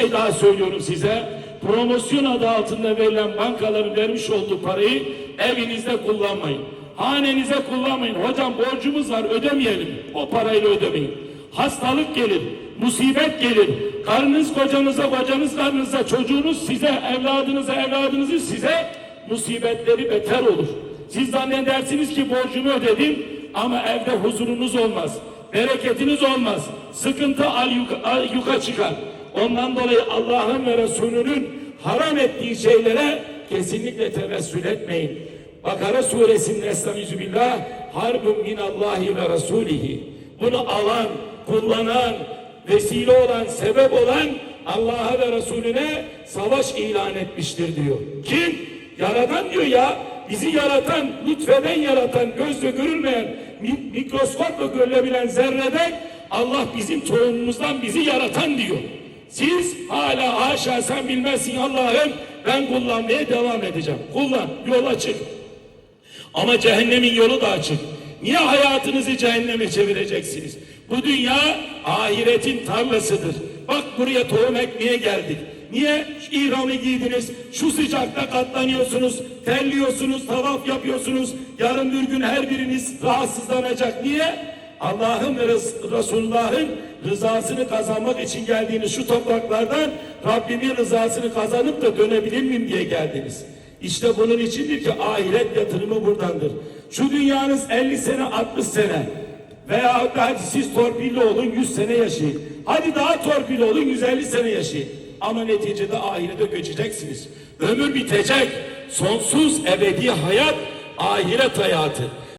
şey daha söylüyorum size. Promosyon adı altında verilen bankaların vermiş olduğu parayı evinizde kullanmayın. Hanenize kullanmayın. Hocam borcumuz var ödemeyelim. O parayla ödemeyin. Hastalık gelir, musibet gelir. Karınız kocanıza, kocanız karnınıza, çocuğunuz size, evladınıza, evladınızı size musibetleri beter olur. Siz zannedersiniz ki borcumu ödedim ama evde huzurunuz olmaz. Bereketiniz olmaz. Sıkıntı al yuka, al yuka çıkar. Ondan dolayı Allah'ın ve Resulünün haram ettiği şeylere kesinlikle tevessül etmeyin. Bakara suresinde Estaizu billah harbun minallahi ve rasulihi. Bunu alan, kullanan, vesile olan, sebep olan Allah'a ve Resulüne savaş ilan etmiştir diyor. Kim? Yaradan diyor ya. Bizi yaratan, lütfeden yaratan, gözle görülmeyen, mi- mikroskopla görülebilen zerreden Allah bizim tohumumuzdan bizi yaratan diyor. Siz hala haşa sen bilmezsin Allah'ım ben kullanmaya devam edeceğim. Kullan, yola çık. Ama cehennemin yolu da açık. Niye hayatınızı cehenneme çevireceksiniz? Bu dünya ahiretin tarlasıdır. Bak buraya tohum ekmeye geldik. Niye şu ihramı giydiniz? Şu sıcakta katlanıyorsunuz, terliyorsunuz, tavaf yapıyorsunuz. Yarın bir gün her biriniz rahatsızlanacak. Niye? Allah'ın ve Res- Resulullah'ın rızasını kazanmak için geldiğiniz şu topraklardan Rabbimin rızasını kazanıp da dönebilir miyim diye geldiniz. İşte bunun içindir ki ahiret yatırımı buradandır. Şu dünyanız 50 sene 60 sene veya hadi siz torpilli olun 100 sene yaşayın. Hadi daha torpilli olun 150 sene yaşayın. Ama neticede ahirete göçeceksiniz. Ömür bitecek. Sonsuz ebedi hayat ahiret hayatı.